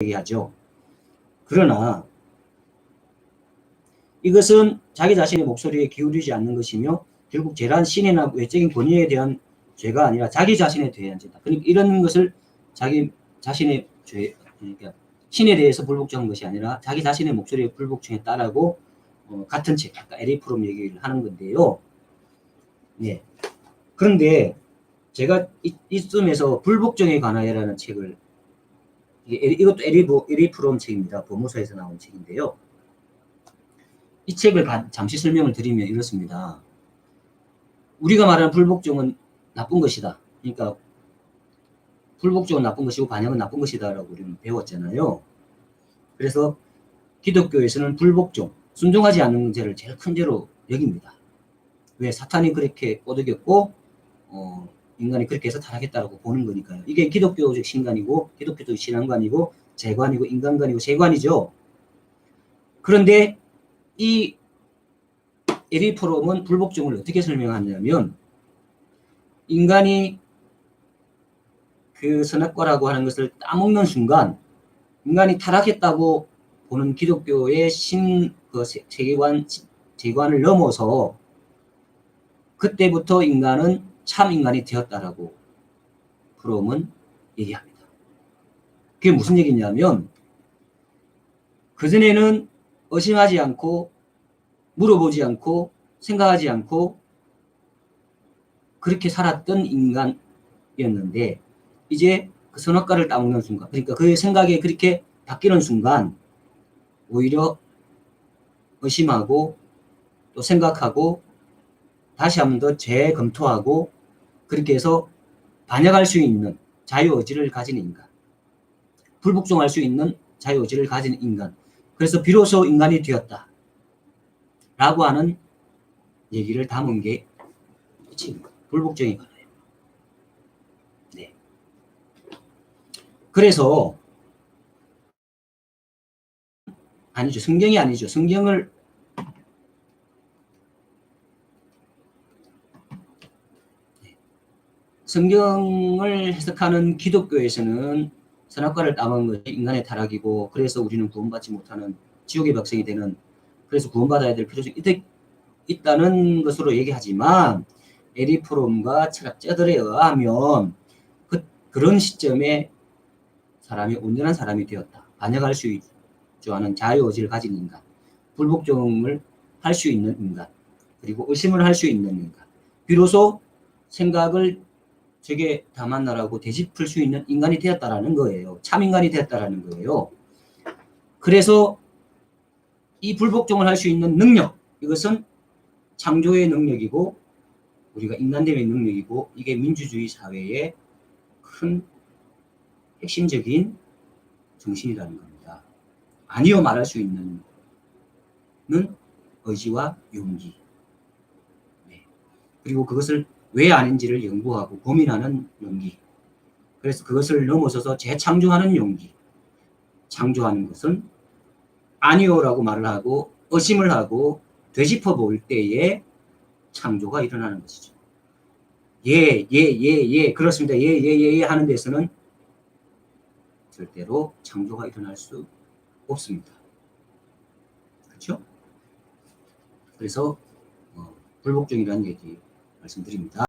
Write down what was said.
얘기하죠. 그러나 이것은 자기 자신의 목소리에 기울이지 않는 것이며 결국 죄란 신이나 외적인 권위에 대한 죄가 아니라 자기 자신에 대한 죄다. 그러니까 이런 것을 자기 자신의 죄, 그러니까 신에 대해서 불복종한 것이 아니라 자기 자신의 목소리에 불복종했다라고 어, 같은 책, 아까 에리프롬 얘기를 하는 건데요. 네. 그런데 제가 이, 이쯤에서 불복종에 관하여라는 책을 이것도 에리보, 에리프롬 책입니다. 법무사에서 나온 책인데요. 이 책을 가- 잠시 설명을 드리면 이렇습니다. 우리가 말하는 불복종은 나쁜 것이다. 그러니까 불복종은 나쁜 것이고 반역은 나쁜 것이다라고 우리는 배웠잖아요. 그래서 기독교에서는 불복종, 순종하지 않는 죄를 제일 큰 죄로 여깁니다. 왜 사탄이 그렇게 꼬드겼고 어, 인간이 그렇게 해서 타락했다라고 보는 거니까요. 이게 기독교적 신관이고 기독교적 신앙관이고 재관이고 인간관이고 세관이죠. 그런데 이 에리프롬은 불복종을 어떻게 설명하냐면 인간이 그 선악과라고 하는 것을 따먹는 순간 인간이 타락했다고 보는 기독교의 신 그 세계관 세관을 넘어서 그때부터 인간은 참 인간이 되었다라고 프롬은 얘기합니다. 그게 무슨 얘기냐면 그전에는 의심하지 않고 물어보지 않고 생각하지 않고 그렇게 살았던 인간이었는데 이제 그 선악과를 따먹는 순간 그러니까 그의 생각이 그렇게 바뀌는 순간 오히려 의심하고 또 생각하고 다시 한번 더 재검토하고 그렇게 해서 반역할 수 있는 자유의지를 가진 인간 불복종할 수 있는 자유의지를 가진 인간 그래서 비로소 인간이 되었다 라고 하는 얘기를 담은 게이 책입니다. 불복종이 관해요. 네. 그래서 아니죠. 성경이 아니죠. 성경을 네. 성경을 해석하는 기독교에서는 선악과를 따먹은 것이 인간의 타락이고 그래서 우리는 구원받지 못하는 지옥의 백성이 되는 그래서 구원받아야 될 필요성이 있, 있다 는 것으로 얘기하지만 에리프롬과 철학자들에 의하면 그, 그런 시점에 사람이 온전한 사람이 되었다. 반역할 수 있, 하는 자유의지를 가진 인간, 불복종을 할 수 있는 인간, 그리고 의심을 할 수 있는 인간. 비로소 생각을 저게 다 만나라고 되짚을 수 있는 인간이 되었다라는 거예요. 참 인간이 되었다라는 거예요. 그래서 이 불복종을 할 수 있는 능력, 이것은 창조의 능력이고 우리가 인간됨의 능력이고 이게 민주주의 사회의 큰 핵심적인 정신이라는 겁니다. 아니요 말할 수 있는 는 의지와 용기. 네. 그리고 그것을 왜 아닌지를 연구하고 고민하는 용기. 그래서 그것을 넘어서서 재창조하는 용기. 창조하는 것은 아니요라고 말을 하고 의심을 하고 되짚어 볼 때에 창조가 일어나는 것이죠. 예, 예, 예, 예, 그렇습니다. 예, 예, 예, 예 하는 데서는 절대로 창조가 일어날 수 없습니다. 그렇죠? 그래서 어, 불복종이라는 얘기 말씀드립니다.